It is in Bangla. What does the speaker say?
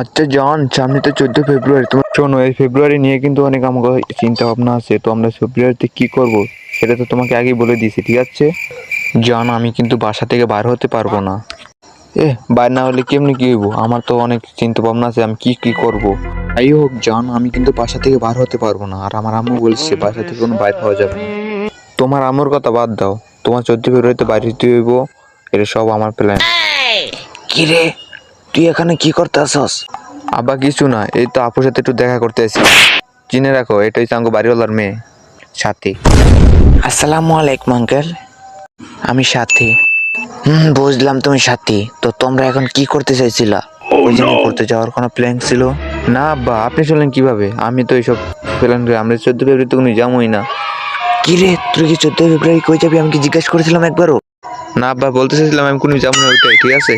আচ্ছা জান সামনে তো চোদ্দ ফেব্রুয়ারি তোমার শোনো এই ফেব্রুয়ারি নিয়ে কিন্তু অনেক আমাকে চিন্তা ভাবনা আছে তো আমরা ফেব্রুয়ারিতে কি করব? সেটা তো তোমাকে আগেই বলে দিয়েছি ঠিক আছে? জান আমি কিন্তু বাসা থেকে বার হতে পারব না। এ বাইর না হলে কেমনি কি হইব? আমার তো অনেক চিন্তা ভাবনা আছে আমি কি কি করব? যাই হোক জান আমি কিন্তু বাসা থেকে বার হতে পারব না আর আমার আম্মু বলছে বাসা থেকে কোনো বাইর হওয়া যাবে না। তোমার আম্মুর কথা বাদ দাও তোমার চোদ্দ ফেব্রুয়ারিতে বাইরে হইতে হইব এটা সব আমার প্ল্যান কি রে তুই এখানে কি করতে আসস? আবার কিছু না এই তো আপুর সাথে একটু দেখা করতে আসি। চিনে রাখো এটাই চাঙ্গো বাড়িওয়ালার মেয়ে সাথী। আসসালামু আলাইকুম আঙ্কেল। আমি সাথী। হুম বুঝলাম তুমি সাথী। তো তোমরা এখন কি করতে চাইছিলা? ওই জন্য করতে যাওয়ার কোনো প্ল্যান ছিল? না আব্বা আপনি চলেন কীভাবে? আমি তো এইসব প্ল্যান করে আমরা চোদ্দ ফেব্রুয়ারি তো কোনো যাবোই না। কি রে তুই কি চোদ্দ ফেব্রুয়ারি কই যাবি? আমি কি জিজ্ঞেস করেছিলাম একবারও? না আব্বা বলতে চাইছিলাম আমি কোনো যাব না ওইটাই ঠিক আছে?